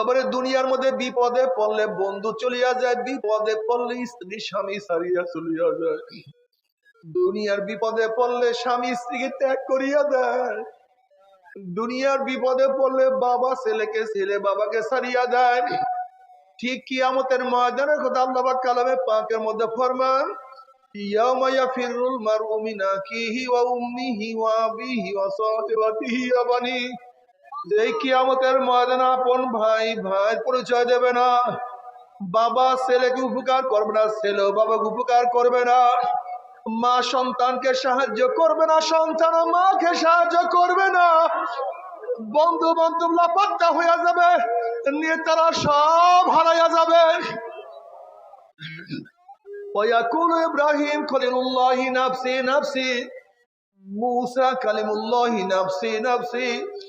বাবারে দুনিয়ার মধ্যে বিপদে পড়লে বন্ধু চলিয়া যায়, বিপদে পড়লে স্ত্রী, স্বামী সারিয়া চলিয়া যায়। দুনিয়ার বিপদে পড়লে স্বামী স্ত্রীকে ত্যাগ করিয়া দেয়। দুনিয়ার বিপদে পড়লে বাবা ছেলেকে, ছেলে বাবাকে সারিয়া দেয়। ঠিক কিয়ামতের ময়দানের কথা আল্লাহ কালামে পাকের মধ্যে ফরমান, ইয়াউমা ইয়াফিরুল মারউ মিন আখিহি ওয়া উম্মিহি ওয়া আবিহি ওয়া সাহিবাতিহি ওয়া বানি এই কিয়ামতের ময়দানে আপন ভাই ভাই পরিচয় দেবে না বাবা ছেলেকে উপকার করবে না ছেলেও বাবাকে উপকার করবে না মা সন্তানকে সাহায্য করবে না সন্তান মাকে সাহায্য করবে না বন্ধু বান্ধব লাপাত্তা হইয়া যাবে নিয়ে তারা সব হারাইয়া যাবে ويقول إبراهيم خليل الله نفسي نفسي موسى كلم الله نفسي نفسي ঈসা রুহুল্লাহ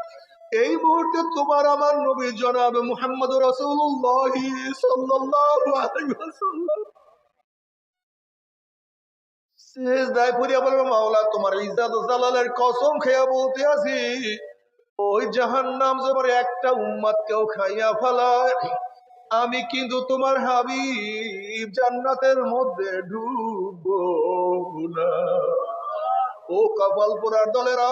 এই মুহূর্তে তোমার আমার নবী জনাব মুহাম্মদ রসুল্লাহ মাওলা, তোমার জালালের কসম খেয়া বলতে আছি। ওই একটা খাইয়া ফেলায়। আমি কিন্তু তোমার হাবিব, জান্নাতের মধ্যে ডুববো না। ও কপাল পোড়ার দলেরা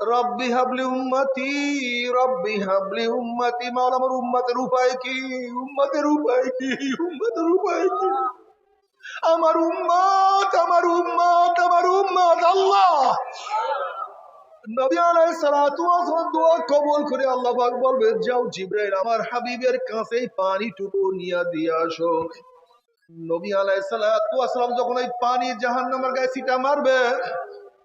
রব্বি হাবলি উম্মতি, রব্বি হাবলি উম্মতি, মাওলা আমার উম্মতের উপায় কি? উম্মতের উপায় কি? উম্মতের উপায় কি? আমার উম্মত আমার উম্মত আমার উম্মত, আল্লাহ! নবী সালাতু দোয়া কবুল করে আল্লাহ পাক বলবে যাও জিবরাইল, আমার হাবিবের কাছে পানিটুকু নিয়ে দিয়ে আসো। নবী আলাইহিস সালাতু ওয়াস সালাম যখন এই পানি জাহান্নামের গায়ে মারবে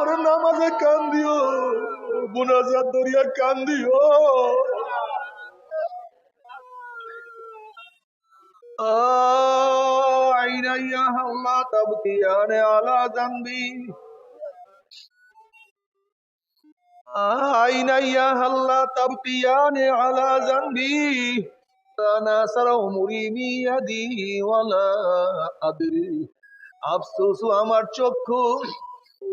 ওরে নামাজে কান দিও মুনাজাত দরিয়া কান দিও আইনা ইয়া আল্লাহ তাবকিয়ানে আলা জানবি। আইনা তাবকিয়ানে আফসোস আমার চক্ষু।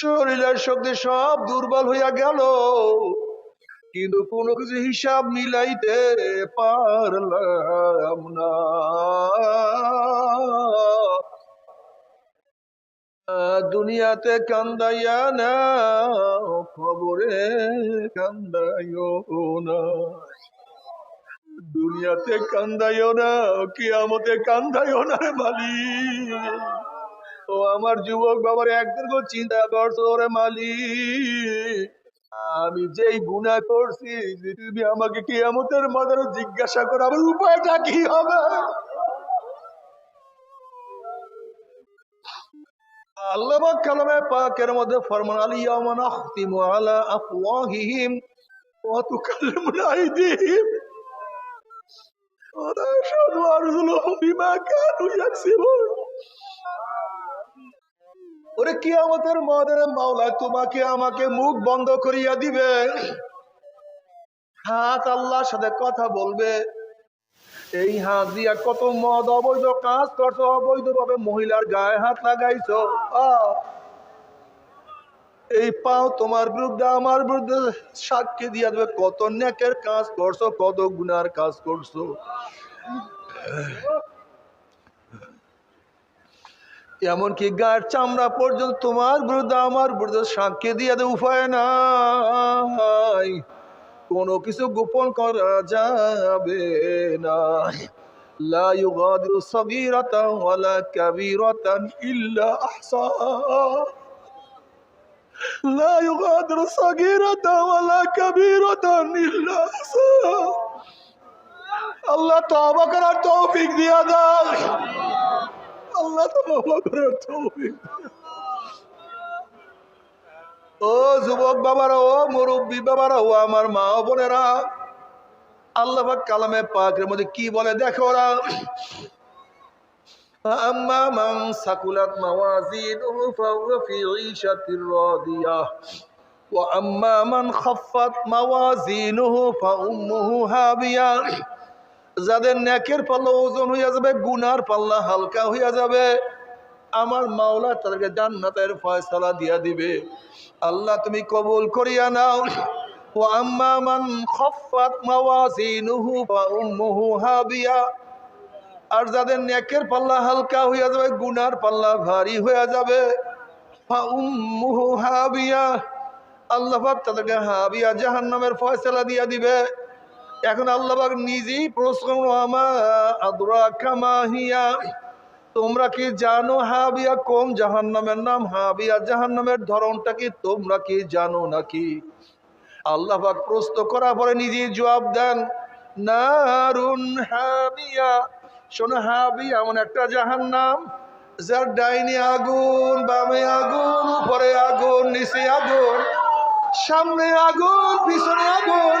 শরীরের শক্তি সব দুর্বল হইয়া গেল। কিন্তু কোনো কিছু হিসাব মিলাইতে পারলাম না। দুনিয়াতে কান্দাইয়া না খবরে কান্দাইও না। দুনিয়াতে কান্দাইও না, কিয়ামতে কান্দাইও না রে মালিক। ও আমার যুবক বাবার একদিন চিন্তা করছ রে মালিক, আমি যেই গুনাহ করছি, তুমি আমাকে কিয়ামতের মাদারে জিজ্ঞাসা করো, আমার উপায়টা কি হবে? আল্লাহ কালামে পাকের মধ্যে ফরমান আলিয়ামা নাখতিমু আলা আফওয়াহিহিম ওয়া তুকাল্লিমুনা আইদিহিম বিমা কানু ইয়াকসিবুন। ওরে কিয়ামতের মাদের মাওলা তোমাকে আমাকে মুখ বন্ধ করিয়া দিবে। হাত আল্লাহর সাথে কথা বলবে। এই হাত দিয়া কত মদ অবৈধ কাজ করছ অবৈধ ভাবে মহিলার গায়ে হাত লাগাইছো। এই পাও তোমার বিরুদ্ধে, আমার বিরুদ্ধে সাক্ষী দিয়া দেবে, কত নেকের কাজ করছ, কত গুনার কাজ করছ। এমনকি গায়ের চামড়া পর্যন্ত তোমার বিরুদ্ধে আমার বিরুদ্ধে সাক্ষী দিয়ে দেবে উপায় নাই কোনো কিছু গোপন করা যাবে না لا يغادر صغيرة ولا كبيرة إلا أحصاها لا يغادر صغيرة ولا كبيرة إلا أحصاها আল্লাহ তওবা করার তৌফিক দিয়া দাও আল্লাহ তওবা করার তৌফিক ও যুবক বাবারা ও মুরব্বী বাবারা ও আমার মা ও বোনেরা আল্লাহ পাক কালামে পাকের মধ্যে কি বলে দেখো ওরা أما من ثقلت موازينه فهو في عيشة راضية وأما من خفت موازينه فأمه هاوية যাদের নেকের পাল্লা ওজন হইয়া যাবে, গুনার পাল্লা হালকা হইয়া যাবে। আমার মাওলা তাদেরকে জান্নাতের ফয়সালা দিয়া দিবে। আল্লাহ তুমি কবুল করিয়া নাও। আম্মা মান খফাত মাওয়াজিনুহু ফা উম্মুহু হাবিয়া আর যাদের নেকের পাল্লা হালকা হইয়া যাবে, গুনার পাল্লা ভারী হইয়া যাবে। ফা উম্মুহু হাবিয়া আল্লাহ তাদেরকে হাবিয়া জাহান্নামের ফয়সালা দিয়া দিবে। এখন আল্লাহবাক নিজেই প্রশ্ন কামাহিয়া তোমরা কি জানো হাবিয়া কোন জাহান্নামের নাম? হাবিয়া জাহান্নামের ধরনটা কি? তোমরা কি জানো নাকি? আল্লাহ পাক প্রশ্ন করার পরে নিজেই জবাব দেন, নারুন হাবিয়া। শোনো, হাবিয়া এমন একটা জাহান্নাম, যার ডাইনি আগুন, বামে আগুন, উপরে আগুন, নিচে আগুন, সামনে আগুন, পিছনে আগুন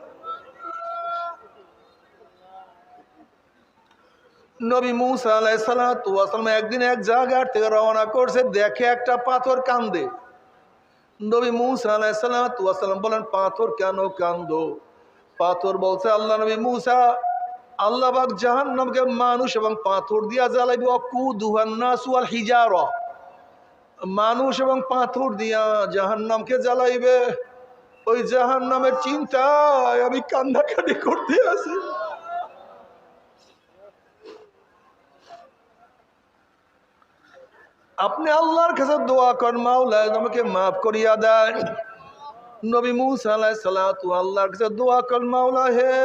নবী মুসা আলাইসালাম একদিন এক জায়গার থেকে রওনা করছে, দেখে একটা পাথর কান্দে। নবী মুসা আলাইসালাম বলেন, পাথর কেন কান্দো? পাথর বলছে, আল্লাহ নবী মুসা, আল্লাহ বাক জাহান্নামকে মানুষ এবং পাথর দিয়া জ্বালাইবে অকু দুহান্নাসু আল হিজার। মানুষ এবং পাথর দিয়া জাহান্নামকে জ্বালাইবে। ওই জাহান্নামের চিন্তায় আমি কান্নাকাটি করতে আছি আপনি আল্লাহর কাছে দোয়া কর মাওলা আমাকে মাফ করিয়া দেন। নবী মুসা সালাতু আল্লাহর কাছে দোয়া কর মাওলা হে,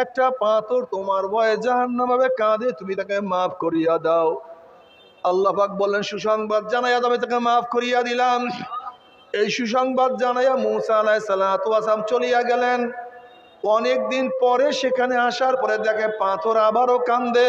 একটা পাথর তোমার ভয়ে জাহান্নাম হবে কাঁদে, তুমি তাকে মাফ করিয়া দাও। আল্লাহ পাক বললেন সুসংবাদ জানাইয়া আমি তাকে মাফ করিয়া দিলাম। এই সুসংবাদ জানাইয়া মুসা আলাইহিস সালাতু ওয়াসালাম চলিয়া গেলেন। অনেক দিন পরে সেখানে আসার পরে দেখে পাথর আবারও কান্দে।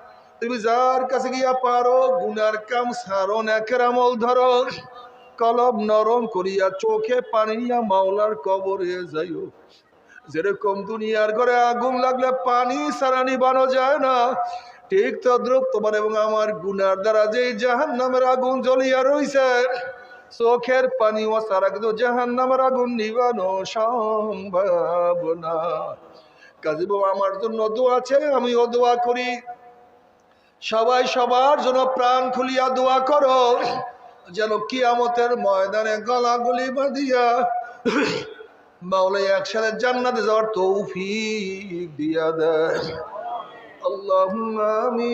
তুমি যার কাছে গিয়া পারো, গুনার কাম সারো নেকের আমল ধরো। কলব নরম করিয়া চোখে পানি নিয়া মাওলার কবরে যাইও। যেরকম দুনিয়ার ঘরে আগুন লাগলে পানি সারা নিবানো যায় না। ঠিক তদ্রুপ তোমার এবং আমার গুনার দ্বারা যে জাহান নামের আগুন জ্বলিয়া রইছে, চোখের পানি ও সারা কিন্তু জাহান নামের আগুন নিবানো সম্ভব না। কাজী বাবা, আমার জন্য দোয়া আছে আমিও দোয়া করি। সবাই সবার জন্য প্রাণ খুলিয়া দোয়া করো, যেন কিয়ামতের ময়দানে গলা গুলি বাঁধিয়া মাওলাই একসাথে জান্নাতে যাওয়ার তৌফিক দিয়া দেয়। আল্লাহ আমি